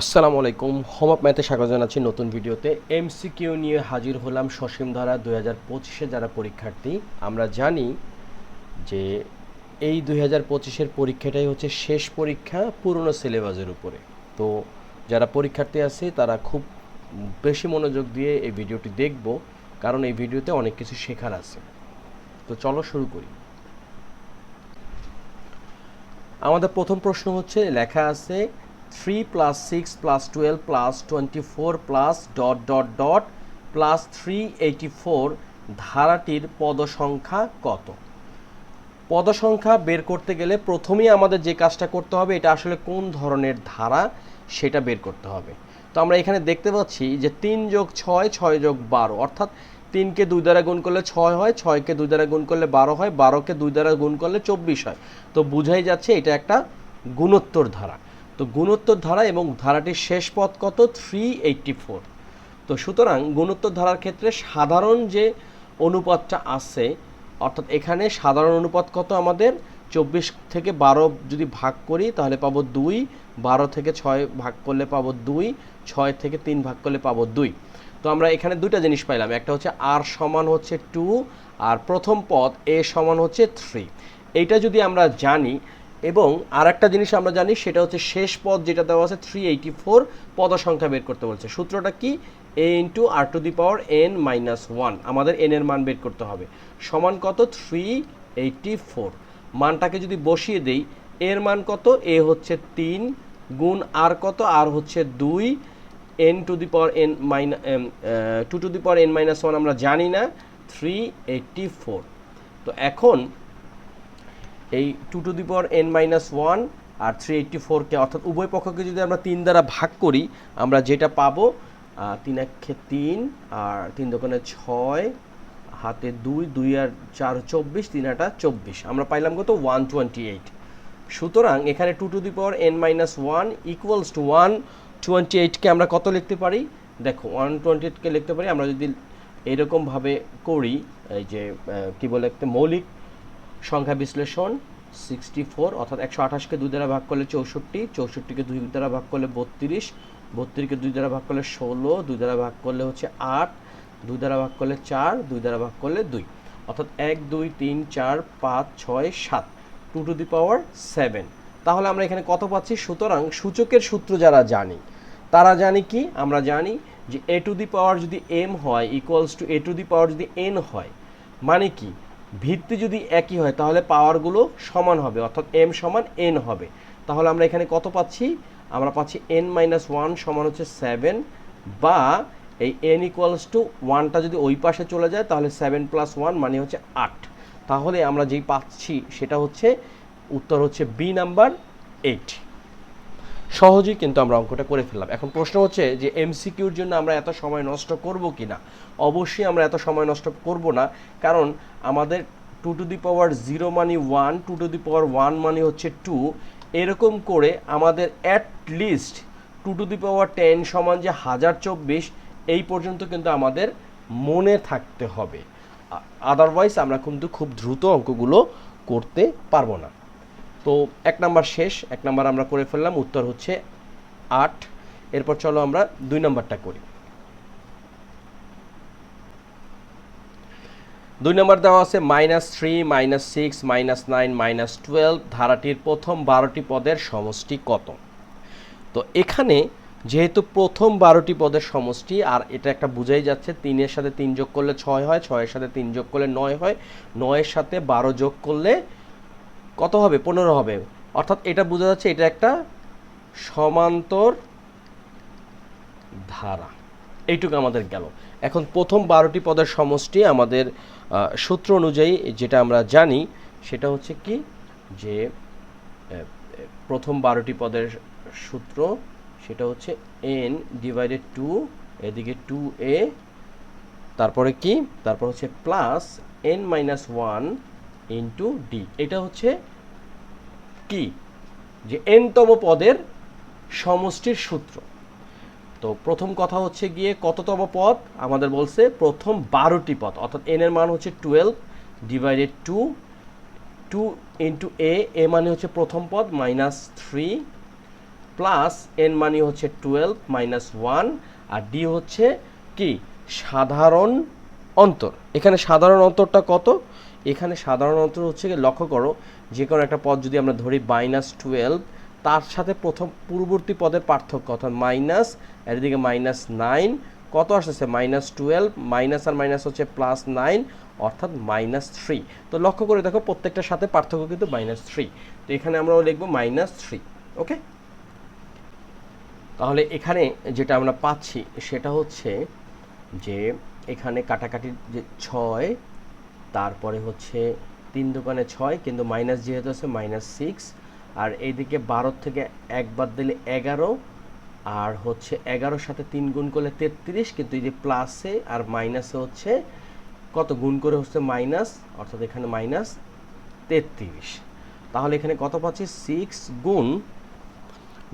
আসসালামু আলাইকুম। Home up ম্যাথে স্বাগত জানাচ্ছি নতুন ভিডিওতে। এম এমসিকিউ নিয়ে হাজির হলাম সসীম ধারা দুই হাজার পঁচিশে যারা পরীক্ষার্থী। আমরা জানি যে এই দুই হাজার পঁচিশের পরীক্ষাটাই হচ্ছে শেষ পরীক্ষা পুরনো সিলেবাসের উপরে। তো যারা পরীক্ষার্থী আছে, তারা খুব বেশি মনোযোগ দিয়ে এই ভিডিওটি দেখব, কারণ এই ভিডিওতে অনেক কিছু শেখার আছে। তো চলো শুরু করি। আমাদের প্রথম প্রশ্ন হচ্ছে, লেখা আছে three plus six plus twelve plus twenty four plus dot dot dot plus three eighty four ধারাটির পদ সংখ্যা কত? পদ সংখ্যা বের করতে গেলে প্রথমেই আমাদের যে কাজটা করতে হবে, এটা আসলে কোন ধরনের ধারা সেটা বের করতে হবে। তো আমরা এখানে দেখতে পাচ্ছি যে তিন যোগ ছয় ছয় যোগ বারো, অর্থাৎ তিনকে দুই দ্বারা গুণ করলে ছয় হয়, ছয়কে দুই দ্বারা গুণ করলে বারো হয়, বারোকে দুই দ্বারা গুণ করলে চব্বিশ হয়। তো বুঝাই যাচ্ছে এটা একটা গুণোত্তর ধারা। তো গুণোত্তর ধারা এবং ধারাটির শেষ পদ কত? থ্রি এইটটি ফোর তো সুতরাং গুণোত্তর ধারার ক্ষেত্রে সাধারণ যে অনুপাতটা আছে, অর্থাৎ এখানে সাধারণ অনুপাত কত আমাদের? চব্বিশ থেকে বারো যদি ভাগ করি, তাহলে পাবো দুই। বারো থেকে ছয় ভাগ করলে পাবো দুই। ছয় থেকে তিন ভাগ করলে পাবো দুই। তো আমরা এখানে দুইটা জিনিস পাইলাম। একটা হচ্ছে আর সমান হচ্ছে টু আর প্রথম পদ এ সমান হচ্ছে থ্রি এইটা যদি আমরা জানি এবং আর একটা জিনিস আমরা জানি, সেটা হচ্ছে শেষ পদ যেটা দেওয়া আছে থ্রি এইটি ফোর পদ সংখ্যা বের করতে বলছে। সূত্রটা কি? A into r to the power n minus one আমাদের এন এর মান বের করতে হবে। সমান কত? থ্রি এইটটি ফোর মানটাকে যদি বসিয়ে দেই, এর মান কত? এ হচ্ছে তিন গুণ আর কত? আর হচ্ছে দুই। N to the power n minus two to the power n minus one আমরা জানি না। থ্রি এইটটি ফোর তো এখন এই two to the power n minus one R three eighty ফোরকে অর্থাৎ উভয় পক্ষকে যদি আমরা তিন দ্বারা ভাগ করি, আমরা যেটা পাবো তিন একে তিন আর তিন দোকানে ছয়, হাতে দুই দুই আর চার চব্বিশ, তিন আটা চব্বিশ। আমরা পাইলাম কত? ওয়ান টোয়েন্টি এইট সুতরাং এখানে two to the power n minus one equals to one twenty এইটকে আমরা কত লিখতে পারি? দেখো ওয়ান টোয়েন্টি এইটকে লিখতে পারি। আমরা যদি এরকমভাবে করি, এই যে কী বলে একটা মৌলিক সংখ্যা বিশ্লেষণ সিক্সটি ফোর অর্থাৎ একশো আঠাশকে দুই দ্বারা ভাগ করলে চৌষট্টি, চৌষট্টিকে দুই দ্বারা ভাগ করলে বত্রিশ, বত্রিশকে দুই দ্বারা ভাগ করলে ষোলো, দুই দ্বারা ভাগ করলে হচ্ছে আট, দুই দ্বারা ভাগ করলে চার, দুই দ্বারা ভাগ করলে দুই। অর্থাৎ এক, দুই, তিন, চার, পাঁচ, ছয়, সাত। Two to the power seven তাহলে আমরা এখানে কত পাচ্ছি? সুতরাং সূচকের সূত্র যারা জানি, তারা জানি কি? আমরা জানি যে এ টু দি পাওয়ার যদি এম হয় equals to a to the power যদি এন হয় মানে কি? ভিত্তি যদি একই হয়, তাহলে পাওয়ারগুলো সমান হবে, অর্থাৎ এম সমান এন হবে। তাহলে আমরা এখানে কত পাচ্ছি? আমরা পাচ্ছি এন মাইনাস ওয়ান সমান হচ্ছে সেভেন বা এই এন ইকুয়ালস টু ওয়ানটা যদি ওই পাশে চলে যায়, তাহলে সেভেন প্লাস ওয়ান মানে হচ্ছে আট। তাহলে আমরা যেই পাচ্ছি, সেটা হচ্ছে, উত্তর হচ্ছে বি নাম্বার এইট সহজেই কিন্তু আমরা অঙ্কটা করে ফেললাম। এখন প্রশ্ন হচ্ছে যে এমসিকিউর জন্য আমরা এত সময় নষ্ট করব কি না অবশ্যই আমরা এত সময় নষ্ট করব না, কারণ আমাদের two to the power zero money one two to the power one মানি হচ্ছে টু এরকম করে আমাদের at least two to the power ten সমান যে হাজার চব্বিশ, এই পর্যন্ত কিন্তু আমাদের মনে থাকতে হবে। আদারওয়াইজ আমরা কিন্তু খুব দ্রুত অঙ্কগুলো করতে পারব না। তো এক নাম্বার শেষ, এক নাম্বার আমরা করে ফেললাম, উত্তর হচ্ছে আট, এরপর চলো আমরা দুই নাম্বারটা করি। দুই নম্বর দেওয়া আছে minus three minus six minus nine minus twelve ধারাটির প্রথম বারোটি পদের সমষ্টি কত? তো এখানে যেহেতু প্রথম বারোটি পদের সমষ্টি, আর এটা একটা বুঝাই যাচ্ছে, তিনের সাথে তিন যোগ করলে ছয় হয়, ছয়ের সাথে তিন যোগ করলে নয় হয়, নয়ের সাথে বারো যোগ করলে কত হবে? পনেরো হবে। অর্থাৎ এটা বোঝা যাচ্ছে এটা একটা সমান্তর ধারা। এইটুকু আমাদের গেল। এখন প্রথম বারোটি পদের সমষ্টি আমাদের সূত্র অনুযায়ী যেটা আমরা জানি, সেটা হচ্ছে কি যে প্রথম বারোটি পদের সূত্র, সেটা হচ্ছে এন ডিভাইডেড টু এদিকে টু এ তারপরে কি? তারপর হচ্ছে plus n minus one into d এটা হচ্ছে কি? যে এনতম পদের সমষ্টির সূত্র। তো প্রথম কথা হচ্ছে গিয়ে কততম পদ? আমাদের বলছে প্রথম বারোটি পদ, অর্থাৎ এন এর মান হচ্ছে twelve divided two two into a a মানে হচ্ছে প্রথম পদ মাইনাস থ্রি প্লাস এন মানে হচ্ছে টুয়েলভ মাইনাস ওয়ান আর ডি হচ্ছে কি? সাধারণ অন্তর। এখানে সাধারণ অন্তরটা কত? এখানে সাধারণ অন্তর হচ্ছে লক্ষ্য করো, যে কোনো একটা পদ যদি আমরা ধরি মাইনাস টুয়েলভ তার সাথে প্রথম পূর্ববর্তী পদের পার্থক্য, অর্থাৎ মাইনাস এর দিকে মাইনাস নাইন কত আসতেছে? মাইনাস টুয়েলভ মাইনাস আর মাইনাস হচ্ছে প্লাস নাইন অর্থাৎ মাইনাস থ্রি তো লক্ষ্য করে দেখো, প্রত্যেকটার সাথে পার্থক্য কিন্তু মাইনাস থ্রি তো এখানে আমরাও লিখব মাইনাস থ্রি ওকে তাহলে এখানে যেটা আমরা পাচ্ছি, সেটা হচ্ছে যে এখানে কাটাকাটির যে ছয়, তারপরে হচ্ছে তিন দোকানে ছয়, কিন্তু মাইনাস যেহেতু আছে মাইনাস সিক্স আর এইদিকে বারো থেকে এক বাদ দিলে এগারো, আর হচ্ছে এগারোর সাথে তিন গুণ করলে তেত্রিশ, কিন্তু এই যে প্লাসে আর মাইনাসে হচ্ছে কত গুণ করে হচ্ছে মাইনাস অর্থাৎ এখানে মাইনাস তেত্রিশ। তাহলে এখানে কত পাচ্ছি? সিক্স গুণ,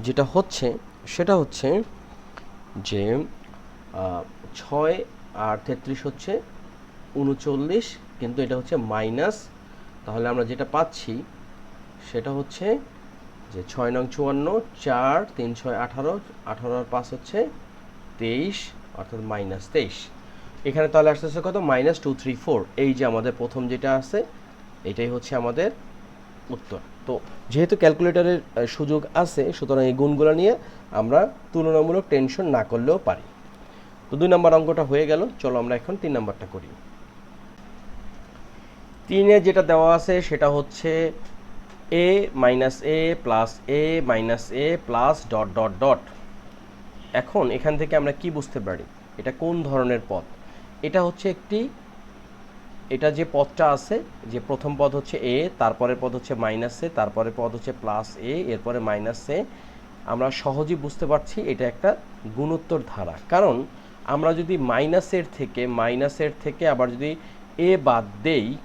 যেটা হচ্ছে, সেটা হচ্ছে যে ছয় আর তেত্রিশ হচ্ছে উনচল্লিশ, কিন্তু এটা হচ্ছে মাইনাস তাহলে আমরা যেটা পাচ্ছি সেটা হচ্ছে যে ছয় নং চুয়ান্ন, চার, তিন, ছয়, আঠারো আঠারো আর পাঁচ হচ্ছে তেইশ, অর্থাৎ মাইনাস তেইশ। এখানে তাহলে আসতেছে কত? মাইনাস টু থ্রি ফোর এই যে আমাদের প্রথম যেটা আছে, এটাই হচ্ছে আমাদের উত্তর। তো যেহেতু ক্যালকুলেটরের সুযোগ আছে, সুতরাং এই গুণগুলো নিয়ে আমরা তুলনামূলক টেনশন না করলেও পারি। তো দুই নম্বর অঙ্কটা হয়ে গেল, চলো আমরা এখন তিন নম্বরটা করি। তিনে যেটা দেওয়া আছে, সেটা হচ্ছে a minus a plus a minus a plus dot dot dot এখন এখান থেকে আমরা কি বুঝতে পারি? এটা কোন ধরনের পদ এটা হচ্ছে একটি, এটা যে পদটা আছে, যে প্রথম পদ হচ্ছে এ তারপরের পদ হচ্ছে মাইনাস এ তারপরের পদ হচ্ছে প্লাস এ এরপরে মাইনাস এ আমরা সহজেই বুঝতে পারছি এটা একটা গুণোত্তর ধারা। কারণ আমরা যদি মাইনাসের থেকে মাইনাসের থেকে আবার যদি এ বাদ দেই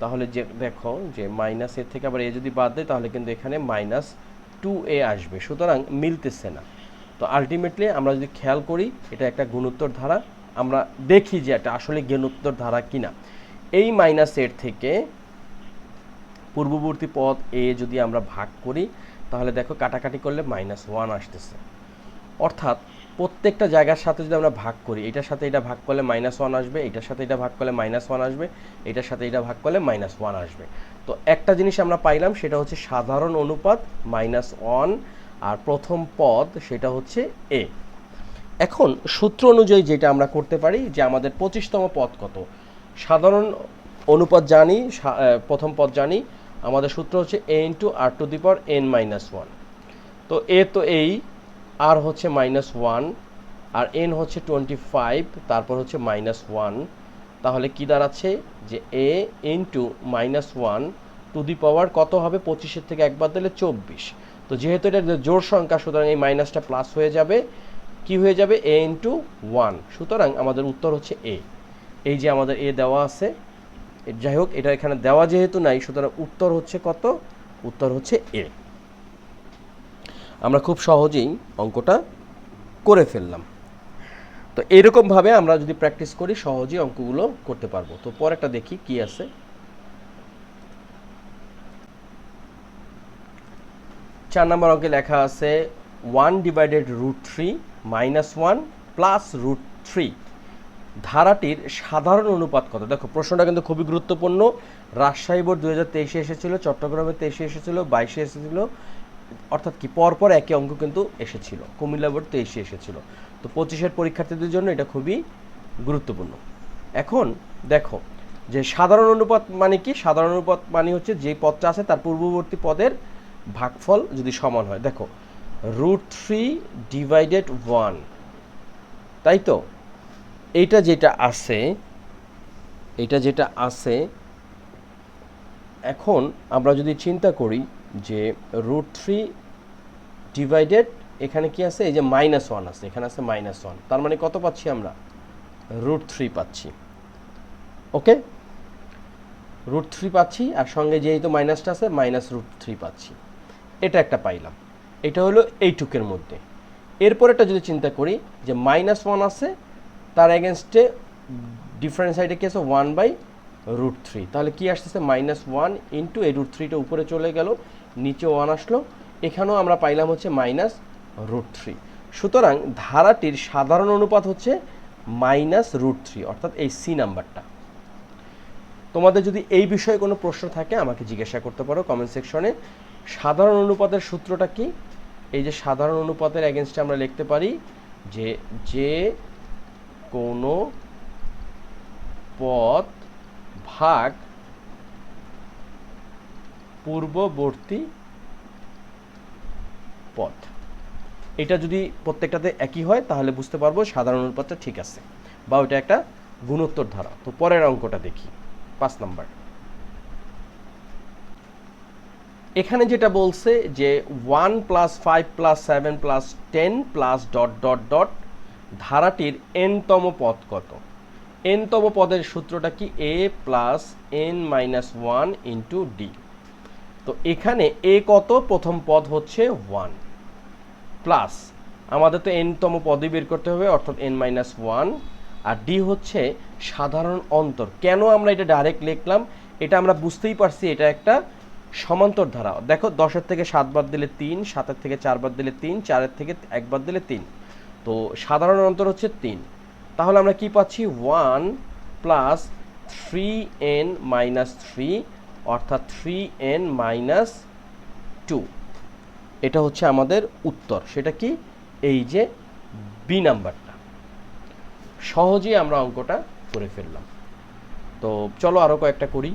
তাহলে যে, দেখো যে মাইনাসের থেকে আবার এ যদি বাদ দেয়, তাহলে কিন্তু এখানে মাইনাস টু এ আসবে। সুতরাং মিলতেছে না। তো আলটিমেটলি আমরা যদি খেয়াল করি, এটা একটা গুণোত্তর ধারা, আমরা দেখি যে এটা আসলে গুণোত্তর ধারা কিনা। এই মাইনাসের থেকে পূর্ববর্তী পদ এ যদি আমরা ভাগ করি, তাহলে দেখো কাটাকাটি করলে মাইনাস ওয়ান আসতেছে। অর্থাৎ প্রত্যেকটা জায়গার সাথে যদি আমরা ভাগ করি, এটার সাথে এটা ভাগ করলে মাইনাস ওয়ান আসবে, এটার সাথে এটা ভাগ করলে মাইনাস ওয়ান আসবে, এটার সাথে এটা ভাগ করলে মাইনাস ওয়ান আসবে। তো একটা জিনিস আমরা পাইলাম, সেটা হচ্ছে সাধারণ অনুপাত মাইনাস ওয়ান আর প্রথম পদ সেটা হচ্ছে এ এখন সূত্র অনুযায়ী যেটা আমরা করতে পারি, যে আমাদের পঁচিশতম পদ কত? সাধারণ অনুপাত জানি প্রথম পদ জানি, আমাদের সূত্র হচ্ছে a into r to the power n minus one তো এ তো এই আর হচ্ছে মাইনাস ওয়ান আর এন হচ্ছে টোয়েন্টি ফাইভ তারপর হচ্ছে মাইনাস ওয়ান তাহলে কি দাঁড়াচ্ছে? যে a into minus one to the power কত হবে? পঁচিশের থেকে একবার দিলে চব্বিশ। তো যেহেতু এটা জোর সংখ্যা, সুতরাং এই মাইনাসটা প্লাস হয়ে যাবে। কি হয়ে যাবে? এ ইন্টু ওয়ান সুতরাং আমাদের উত্তর হচ্ছে এ এই যে আমাদের এ দেওয়া আছে। যাই হোক, এটা এখানে দেওয়া যেহেতু নাই, সুতরাং উত্তর হচ্ছে কত? উত্তর হচ্ছে এ আমরা খুব সহজেই অঙ্কটা করে ফেললাম। তো এরকমভাবে আমরা যদি প্র্যাকটিস করি, সহজেই অঙ্কগুলো করতে পারব। তো পরেরটা দেখি কি আছে। চার নম্বর অঙ্কে লেখা আছে one divided root three minus one plus root three ধারাটির সাধারণ অনুপাত কত? দেখো, প্রশ্নটা কিন্তু খুবই গুরুত্বপূর্ণ। রাজশাহী বোর্ড দু হাজার তেইশে এসেছিল, চট্টগ্রামে তেইশে এসেছিল, বাইশে এসেছিল অর্থাৎ কি, পরপর একই অঙ্ক কিন্তু এসেছিল, কুমিল্লা বোর্ড তেইশে এসেছিল। তো পঁচিশের পরীক্ষার্থীদের জন্য এটা খুবই গুরুত্বপূর্ণ। এখন দেখো, যে সাধারণ অনুপাত মানে কি? সাধারণ অনুপাত মানে হচ্ছে যে পদটা আছে তার পূর্ববর্তী পদের ভাগফল যদি সমান হয়। দেখো, রুট থ্রি ডিভাইডেড ওয়ান। তাই তো? এইটা যেটা আছে এটা যেটা আছে, এখন আমরা যদি চিন্তা করি যে রুট থ্রি ডিভাইডেড এখানে কি আছে? এই যে মাইনাস ওয়ান আছে, এখানে আছে মাইনাস ওয়ান তার মানে কত পাচ্ছি আমরা? রুট থ্রি পাচ্ছি। ওকে রুট থ্রি পাচ্ছি, আর সঙ্গে যেহেতু মাইনাসটা আছে মাইনাস রুট থ্রি পাচ্ছি। এটা একটা পাইলাম। এটা হলো এইটুকের মধ্যে। এরপরেটা যদি চিন্তা করি, যে মাইনাস ওয়ান আছে, তার এগেনস্টে ডিফারেন্ট সাইডে কি আছে? ওয়ান বাই রুট থ্রি তাহলে কি আসতেছে? মাইনাস ওয়ান ইন্টু এই রুট থ্রিটা উপরে চলে গেল, নিচে ওয়ান আসলো। এখানেও আমরা পাইলাম হচ্ছে মাইনাস রুট থ্রি সুতরাং ধারাটির সাধারণ অনুপাত হচ্ছে মাইনাস রুট থ্রি অর্থাৎ এই সি নাম্বারটা। তোমাদের যদি এই বিষয়ে কোনো প্রশ্ন থাকে, আমাকে জিজ্ঞাসা করতে পারো কমেন্ট সেকশনে সাধারণ অনুপাতের সূত্রটা কি? এই যে সাধারণ অনুপাতের এগেনস্টে আমরা লিখতে পারি যে যে কোনো পথ ভাগ পূর্ববর্তী পথ এটা যদি প্রত্যেকটাতে একই হয়, তাহলে বুঝতে পারব সাধারণ অনুপাতটা ঠিক আছে। বা ওটা একটা গুণোত্তর ধারা। তো পরের অঙ্কটা দেখি। পাঁচ নাম্বার। এখানে যেটা বলছে যে one plus five plus seven plus ten plus dot dot dot ধারাটির এনতম পথ কত? এনতম পদের সূত্রটা কি? A plus n minus one into d তো এখানে এ কত? প্রথম পদ হচ্ছে ওয়ান প্লাস আমাদের তো এনতম পদই বের করতে হবে, অর্থাৎ এন মাইনাস ওয়ান আর ডি হচ্ছে সাধারণ অন্তর। কেন আমরা এটা ডাইরেক্ট লিখলাম? এটা আমরা বুঝতেই পারছি, এটা একটা সমান্তর ধারা দেখো, দশের থেকে সাত বাদ দিলে তিন, সাতের থেকে চার বাদ দিলে তিন, চারের থেকে এক বাদ দিলে তিন। তো সাধারণ অন্তর হচ্ছে তিন। তাহলে আমরা কি পাচ্ছি? One plus three n minus three অর্থাৎ থ্রি এন মাইনাস টু এটা হচ্ছে আমাদের উত্তর। সেটা কি? এই যে বি নাম্বারটা। সহজেই আমরা অঙ্কটা করে ফেললাম। তো চলো আরও কয়েকটা করি।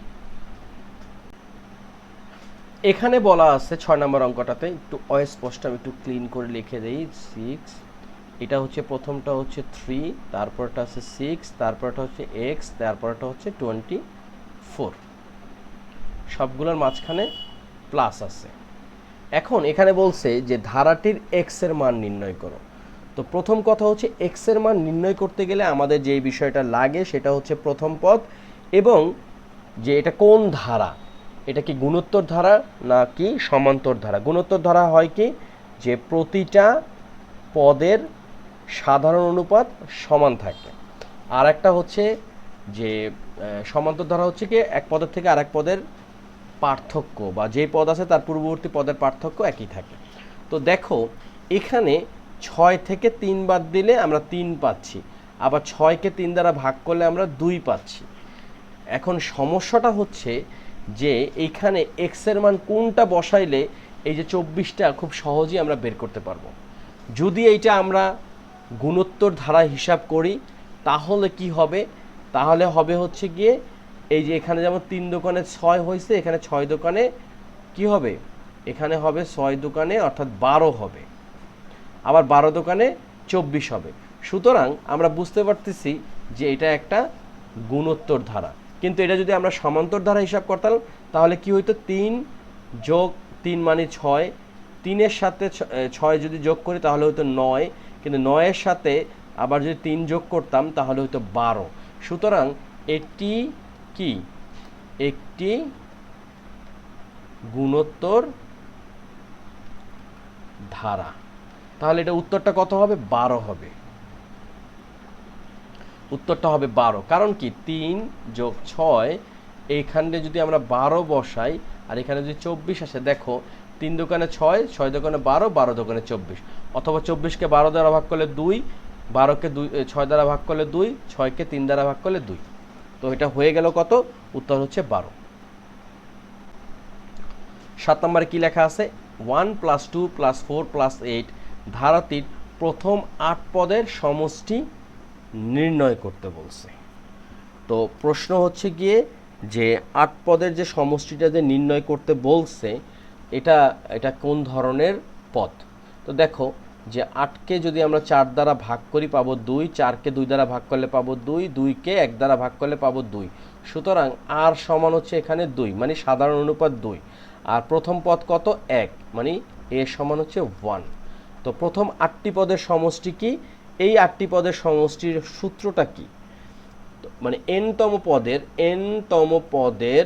এখানে বলা আছে ছয় নম্বর অঙ্কটাতে। একটু অস্পষ্ট, আমি একটু ক্লিন করে লিখে দিই। সিক্স এটা হচ্ছে প্রথমটা হচ্ছে থ্রি তারপরটা হচ্ছে সিক্স তারপরটা হচ্ছে এক্স তারপরটা হচ্ছে টোয়েন্টি ফোর সবগুলোর মাঝখানে প্লাস আছে। এখন এখানে বলছে যে ধারাটির এক্সের মান নির্ণয় করো। তো প্রথম কথা হচ্ছে এক্সের মান নির্ণয় করতে গেলে আমাদের যে বিষয়টা লাগে সেটা হচ্ছে প্রথম পদ এবং যে এটা কোন ধারা, এটা কি গুণোত্তর ধারা না কি সমান্তর ধারা? গুণোত্তর ধারা হয় কি? যে প্রতিটা পদের সাধারণ অনুপাত সমান থাকে। আর একটা হচ্ছে যে সমান্তর ধারা হচ্ছে কি, এক পদের থেকে আরেক পদের পার্থক্য বা যে পদ আছে তার পূর্ববর্তী পদের পার্থক্য একই থাকে। তো দেখো, এখানে ছয় থেকে তিন বাদ দিলে আমরা তিন পাচ্ছি, আবার ছয়কে তিন দ্বারা ভাগ করলে আমরা দুই পাচ্ছি। এখন সমস্যাটা হচ্ছে যে এইখানে এক্সের মান কোনটা বসাইলে এই যে চব্বিশটা খুব সহজেই আমরা বের করতে পারব। যদি এইটা আমরা গুণোত্তর ধারা হিসাব করি, তাহলে কি হবে? তাহলে হবে হচ্ছে গিয়ে, এই যে এখানে যেমন তিন দোকানে ছয় হয়েছে, এখানে ছয় দোকানে কি হবে? এখানে হবে ছয় দোকানে, অর্থাৎ বারো হবে। আবার বারো দোকানে চব্বিশ হবে। সুতরাং আমরা বুঝতে পারতেছি যে এটা একটা গুণোত্তর ধারা। কিন্তু এটা যদি আমরা সমান্তর ধারা হিসাব করতাম, তাহলে কি হইতো? তিন যোগ তিন মানে ছয়। তিনের সাথে ছয় যদি যোগ করি, তাহলে হয়তো নয়। কিন্তু নয়ের সাথে আবার যদি তিন যোগ করতাম, তাহলে হয়তো বারো। সুতরাং এটি কি? একটি গুণোত্তর ধারা। তাহলে এটা উত্তরটা কত হবে? বারো হবে। উত্তরটা হবে বারো। কারণ কি? তিন যোগ ছয়, এইখানে যদি আমরা বারো বসাই, আর এখানে যদি চব্বিশ আসে, দেখো, তিন দোকানে ছয় ছয় দোকানে বারো বারো দোকানে চব্বিশ। অথবা চব্বিশকে বারো দ্বারা ভাগ করলে দুই, বারোকে দুই ছয় দ্বারা ভাগ করলে দুই, ছয়কে তিন দ্বারা ভাগ করলে দুই। তো এটা হয়ে গেল কত? উত্তর হচ্ছে বারো। সাত নম্বরে কি লেখা আছে? One plus two plus four plus eight ধারাটির প্রথম আট পদের সমষ্টি নির্ণয় করতে বলছে। তো প্রশ্ন হচ্ছে গিয়ে যে আট পদের যে সমষ্টিটা যে নির্ণয় করতে বলছে, এটা এটা কোন ধরনের পদ? তো দেখো যে আটকে যদি আমরা চার দ্বারা ভাগ করি, পাবো দুই, চারকে দুই দ্বারা ভাগ করলে পাবো দুই, দুইকে এক দ্বারা ভাগ করলে পাবো দুই। সুতরাং আর সমান হচ্ছে এখানে দুই মানে সাধারণ অনুপাত দুই। আর প্রথম পদ কত? এক মানে এ সমান হচ্ছে ওয়ান তো প্রথম আটটি পদের সমষ্টি কি? এই আটটি পদের সমষ্টির সূত্রটা কি? মানে এনতম পদের এনতম পদের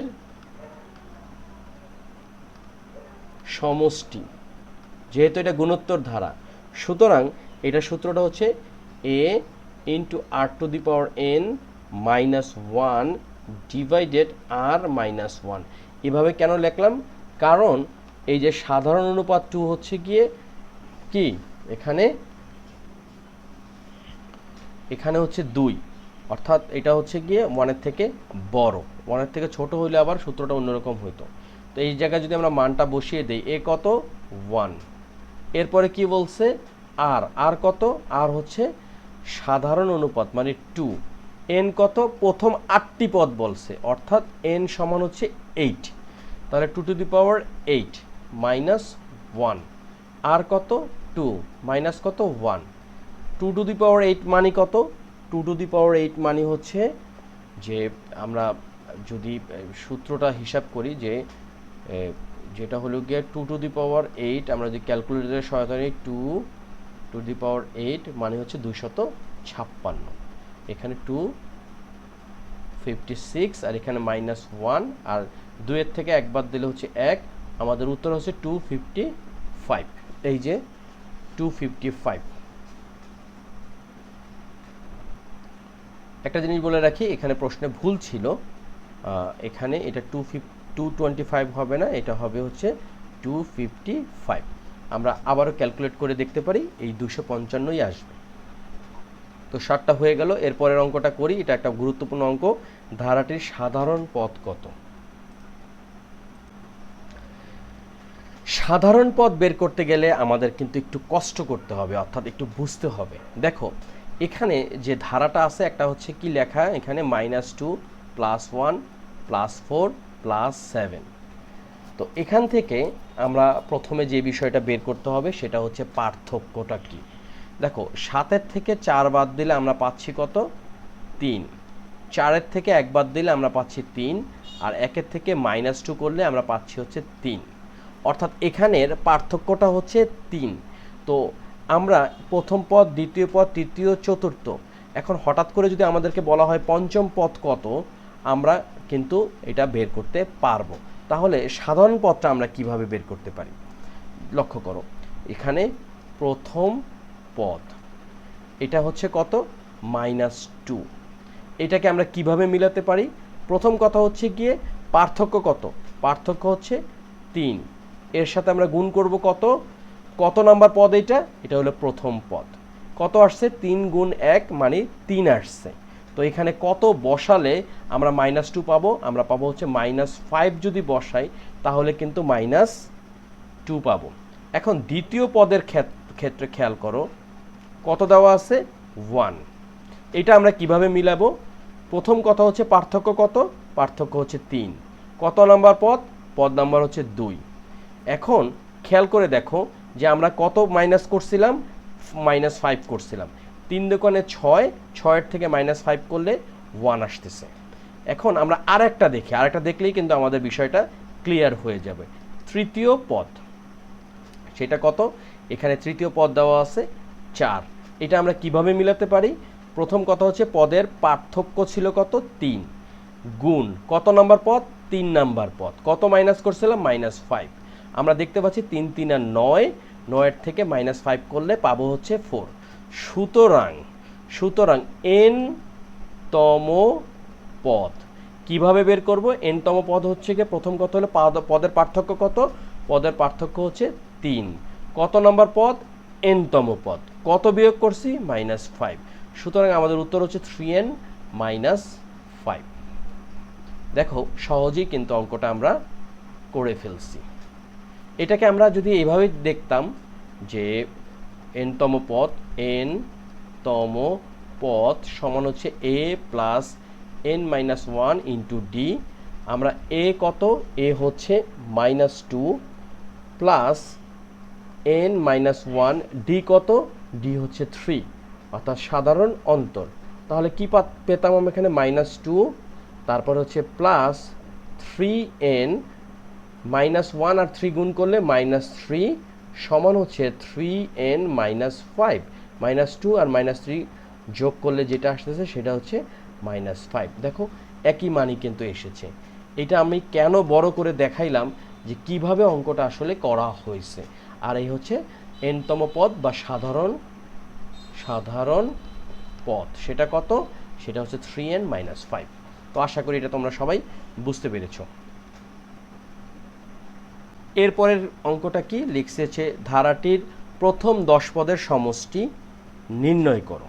সমষ্টি, যেহেতু এটা গুণোত্তর ধারা সুতরাং এটা সূত্রটা হচ্ছে a into r to the power n minus one divided r minus one এভাবে কেন লিখলাম? কারণ এই যে সাধারণ অনুপাত টু হচ্ছে গিয়ে কি? এখানে এখানে হচ্ছে দুই। অর্থাৎ এটা হচ্ছে গিয়ে ওয়ানের থেকে বড়। ওয়ানের থেকে ছোট হইলে আবার সূত্রটা অন্যরকম হইতো। তো এই জায়গায় যদি আমরা মানটা বসিয়ে দিই এ কত? ওয়ান এরপরে কি বলছে? আর। আর কত? আর হচ্ছে সাধারণ অনুপাত মানে টু। এন কত? প্রথম আটটি পদ বলছে, অর্থাৎ এন সমান হচ্ছে এইট। তাহলে two to the power eight, minus one. আর কত? টু, মাইনাস কত? One. Two to the power eight মানি কত? Two to the power eight মানি হচ্ছে যে আমরা যদি সূত্রটা হিসাব করি যে যেটা হলো গিয়ে two to the power eight আমরা যদি ক্যালকুলেটরের সহায়তা নিই two to the power eight মানে হচ্ছে দুইশত ছাপ্পান্ন। এখানে টু ফিফটি সিক্স আর এখানে মাইনাস ওয়ান আর দুইয়ের থেকে একবার দিলে হচ্ছে এক, আমাদের উত্তর হচ্ছে টু ফিফটি ফাইভ এই যে টু ফিফটি ফাইভ একটা জিনিস বলে রাখি, এখানে প্রশ্নে ভুল ছিল। এখানে এটা টু ফিফ টু টোয়েন্টি ফাইভ হবে না, এটা হবে হচ্ছে টু ফিফটি ফাইভ আমরা আবারও ক্যালকুলেট করে দেখতে পারি, এই দুশো পঞ্চান্নই আসবে। তো ষাটটা হয়ে গেল, এরপরের অঙ্কটা করি, এটা একটা গুরুত্বপূর্ণ অঙ্ক, ধারাটির সাধারণ পদ কত? সাধারণ পদ বের করতে গেলে আমাদের কিন্তু একটু কষ্ট করতে হবে, অর্থাৎ একটু বুঝতে হবে। দেখো, এখানে যে ধারাটা আছে, একটা হচ্ছে কি লেখা, এখানে minus two plus one plus four plus seven তো এখান থেকে আমরা প্রথমে যে বিষয়টা বের করতে হবে সেটা হচ্ছে পার্থক্যটা কি? দেখো, সাতের থেকে চার বাদ দিলে আমরা পাচ্ছি কত? তিন। চারের থেকে এক বাদ দিলে আমরা পাচ্ছি তিন, আর একের থেকে মাইনাস টু করলে আমরা পাচ্ছি হচ্ছে তিন। অর্থাৎ এখানের পার্থক্যটা হচ্ছে তিন। তো আমরা প্রথম পদ, দ্বিতীয় পদ, তৃতীয়, চতুর্থ, এখন হঠাৎ করে যদি আমাদেরকে বলা হয় পঞ্চম পদ কত? আমরা কিন্তু এটা বের করতে পারব। তাহলে সাধারণ পদটা আমরা কীভাবে বের করতে পারি? লক্ষ্য করো, এখানে প্রথম পদ এটা হচ্ছে কত? Minus two. এটাকে আমরা কীভাবে মিলাতে পারি? প্রথম কথা হচ্ছে গিয়ে পার্থক্য কত? পার্থক্য হচ্ছে তিন। এর সাথে আমরা গুণ করব কত? কত নাম্বার পদ এটা? এটা হলো প্রথম পদ। কত আসছে? তিন গুণ এক মানে তিন আসছে। তো এখানে কত বসালে আমরা মাইনাস টু পাবো? আমরা পাবো হচ্ছে মাইনাস ফাইভ যদি বসাই, তাহলে কিন্তু মাইনাস টু পাবো। এখন দ্বিতীয় পদের ক্ষেত- ক্ষেত্রে খেয়াল করো, কত দেওয়া আছে? ওয়ান এটা আমরা কীভাবে মিলাবো? প্রথম কথা হচ্ছে পার্থক্য কত? পার্থক্য হচ্ছে তিন। কত নাম্বার পদ? পদ নাম্বার হচ্ছে দুই। এখন খেয়াল করে দেখো যে আমরা কত মাইনাস করছিলাম? মাইনাস ফাইভ করছিলাম। তিন দোকানে ছয়, ছয়ের থেকে মাইনাস ফাইভ করলে ওয়ান আসতেছে। এখন আমরা আর একটা দেখি আর একটা দেখলেই কিন্তু আমাদের বিষয়টা ক্লিয়ার হয়ে যাবে। তৃতীয় পদ, সেটা কত? এখানে তৃতীয় পদ দেওয়া আছে চার। এটা আমরা কীভাবে মিলাতে পারি? প্রথম কথা হচ্ছে পদের পার্থক্য ছিল কত? তিন। গুণ, কত নাম্বার পদ? তিন নাম্বার পদ। কত মাইনাস করছিলাম? মাইনাস ফাইভ আমরা দেখতে পাচ্ছি তিন তিন আর নয়, নয়ের থেকে মাইনাস ফাইভ করলে পাবো হচ্ছে ফোর সুতরাং সুতরাং এন তম পদ। কীভাবে বের করব? এন তম পদ হচ্ছে গিয়ে প্রথম কথা হলো পদের পার্থক্য কত? পদের পার্থক্য হচ্ছে তিন। কত নম্বর পদ? এন তম পদ। কত বিয়োগ করছি? মাইনাস ফাইভ সুতরাং আমাদের উত্তর হচ্ছে থ্রি এন মাইনাস ফাইভ দেখো, সহজেই কিন্তু অঙ্কটা আমরা করে ফেলছি। এটাকে আমরা যদি এইভাবে দেখতাম যে এন তম পদ এন তম পদ সমান হচ্ছে a plus n minus one into d. আমরা এ কত? এ হচ্ছে minus two plus n minus one. D কত? ডি হচ্ছে থ্রি। অর্থাৎ সাধারণ অন্তর। তাহলে কি পাত- পেতাম আমরা এখানে? Minus two. তারপর হচ্ছে plus three n. Minus one আর থ্রি গুণ করলে মাইনাস থ্রি। সমান হচ্ছে three n minus five. Minus two আর মাইনাস থ্রি যোগ করলে যেটা আসতেছে সেটা হচ্ছে মাইনাস ফাইভ। দেখো, একই মানই কিন্তু এসেছে। এটা আমি কেন বড় করে দেখাইলাম যে কীভাবে অঙ্কটা আসলে করা হয়েছে। আর এই হচ্ছে এনতম পদ বা সাধারণ সাধারণ পদ। সেটা কত? সেটা হচ্ছে থ্রি এন মাইনাস ফাইভ তো আশা করি এটা তোমরা সবাই বুঝতে পেরেছ। এরপরের অঙ্কটা কি? লিখছে ধারাটির প্রথম দশ পদের সমষ্টি নির্ণয় করো।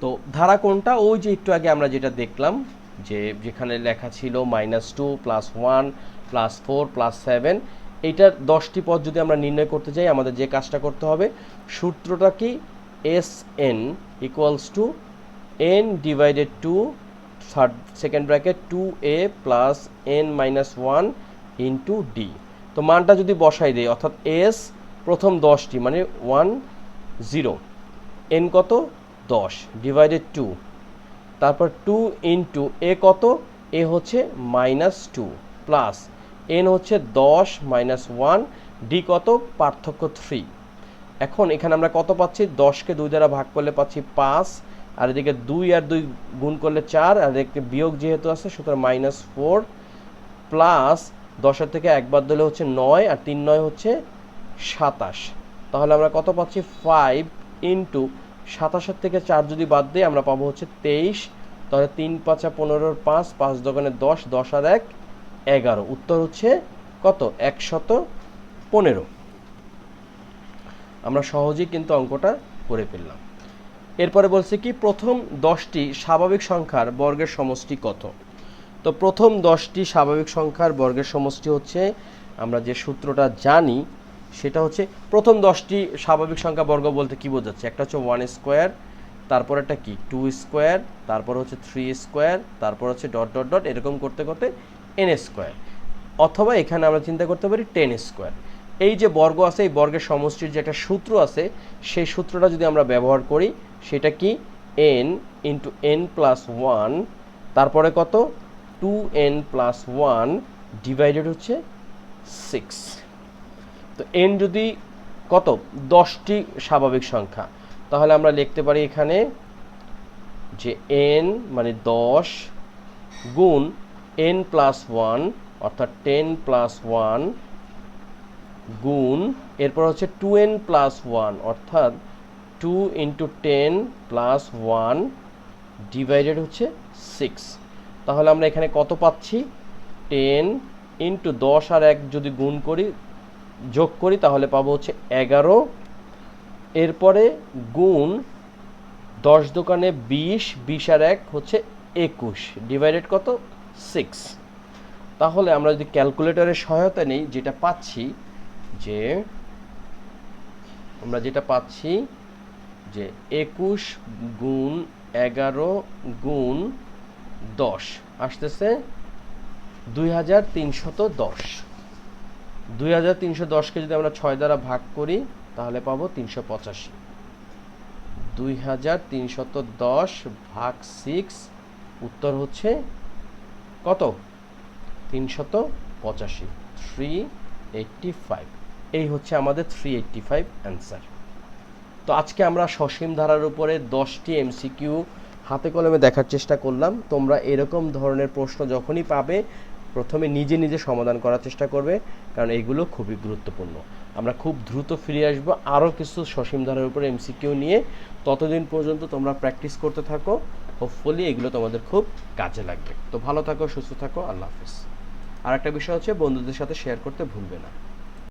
তো ধারা কোনটা? ওই যে একটু আগে আমরা যেটা দেখলাম যে যেখানে লেখা ছিল minus two plus one plus four plus seven এইটার দশটি পদ যদি আমরা নির্ণয় করতে চাই, আমাদের যে কাজটা করতে হবে, সূত্রটা কি? S n equals to n divided two third second bracket two a plus n minus one into d তো মানটা যদি বসাই দেয় অর্থাৎ এস প্রথম দশটি মানে ওয়ান জিরো এন কত? দশ ডিভাইডেড টু তারপর টু ইন্টু এ কত? এ হচ্ছে মাইনাস টু প্লাস এন হচ্ছে দশ মাইনাস ওয়ান ডি কত? পার্থক্য থ্রি এখন এখানে আমরা কত পাচ্ছি? দশকে দুই দ্বারা ভাগ করলে পাচ্ছি পাঁচ, আর এদিকে দুই আর দুই গুণ করলে চার, আর এদিকে বিয়োগ যেহেতু আছে, সুতরাং মাইনাস ফোর প্লাস দশের থেকে একবার দিলে হচ্ছে নয়, আর তিন নয় হচ্ছে সাতাশ। তাহলে আমরা কত পাচ্ছি? ফাইভ ইন্টু সাতাশের থেকে চার যদি বাদ দিই, আমরা পাবো হচ্ছে তেইশ। তাহলে তিন পাঁচা পনেরোর পাঁচ পাঁচ দোকানে দশ দশ আর এক, এগারো। উত্তর হচ্ছে কত? একশত পনেরো। আমরা সহজেই কিন্তু অঙ্কটা করে ফেললাম। এরপরে বলছে কি, প্রথম দশটি স্বাভাবিক সংখ্যার বর্গের সমষ্টি কত? তো প্রথম দশটি স্বাভাবিক সংখ্যার বর্গের সমষ্টি হচ্ছে, আমরা যে সূত্রটা জানি সেটা হচ্ছে প্রথম দশটি স্বাভাবিক সংখ্যা বর্গ বলতে কি বোঝাচ্ছে? একটা হচ্ছে ওয়ান স্কোয়ার তারপর একটা কি? টু স্কোয়ার তারপর হচ্ছে থ্রি স্কোয়ার তারপর হচ্ছে ডট ডট ডট এরকম করতে করতে এন স্কোয়ার অথবা এখানে আমরা চিন্তা করতে পারি টেন স্কোয়ার এই যে বর্গ আছে, এই বর্গের সমষ্টির যে একটা সূত্র আছে, সেই সূত্রটা যদি আমরা ব্যবহার করি, সেটা কি? N into n plus one তারপরে কত? Two n plus one divided হচ্ছে সিক্স তো এন যদি কত? দশটি স্বাভাবিক সংখ্যা। তাহলে আমরা লিখতে পারি এখানে যে এন মানে দশ গুণ এন প্লাস ওয়ান অর্থাৎ টেন প্লাস ওয়ান গুণ, এরপর হচ্ছে টু এন প্লাস ওয়ান অর্থাৎ two into ten plus one divided হচ্ছে সিক্স তাহলে আমরা এখানে কত পাচ্ছি? টেন ইন্টু দশ আর এক যদি গুণ করি যোগ করি, তাহলে পাবো হচ্ছে এগারো। এরপরে গুণ দশ দোকানে বিশ বিশ আর এক হচ্ছে একুশ, ডিভাইডেড কত? সিক্স। তাহলে আমরা যদি ক্যালকুলেটরের সহায়তা নেই, যেটা পাচ্ছি যে, আমরা যেটা পাচ্ছি যে একুশ গুণ এগারো গুণ দশ, আসতেছে দুই হাজার তিনশত দশ। দুই হাজার তিনশো দশকে যদি আমরা ছয় দ্বারা ভাগ করি, তাহলে পাবো তিনশো পঁচাশি। দুই হাজার তিনশত দশ ভাগ সিক্স উত্তর হচ্ছে কত? তিনশত পঁচাশি। থ্রি এইটটি ফাইভ এই হচ্ছে আমাদের থ্রি এইটটি ফাইভ অ্যান্সার তো আজকে আমরা সসীম ধারার উপরে দশটি এমসিকিউ হাতে কলমে দেখার চেষ্টা করলাম। তোমরা এরকম ধরনের প্রশ্ন যখনই পাবে প্রথমে নিজে নিজে সমাধান করার চেষ্টা করবে, কারণ এগুলো খুবই গুরুত্বপূর্ণ। আমরা খুব দ্রুত ফিরে আসব, আরও কিছু সসীম ধারার উপরে এমসিকিউ নিয়ে। ততদিন পর্যন্ত তোমরা প্র্যাকটিস করতে থাকো, হোপফুলি এগুলো তোমাদের খুব কাজে লাগবে। তো ভালো থাকো, সুস্থ থাকো, আল্লাহ হাফিজ। আর একটা বিষয় হচ্ছে, বন্ধুদের সাথে শেয়ার করতে ভুলবে না।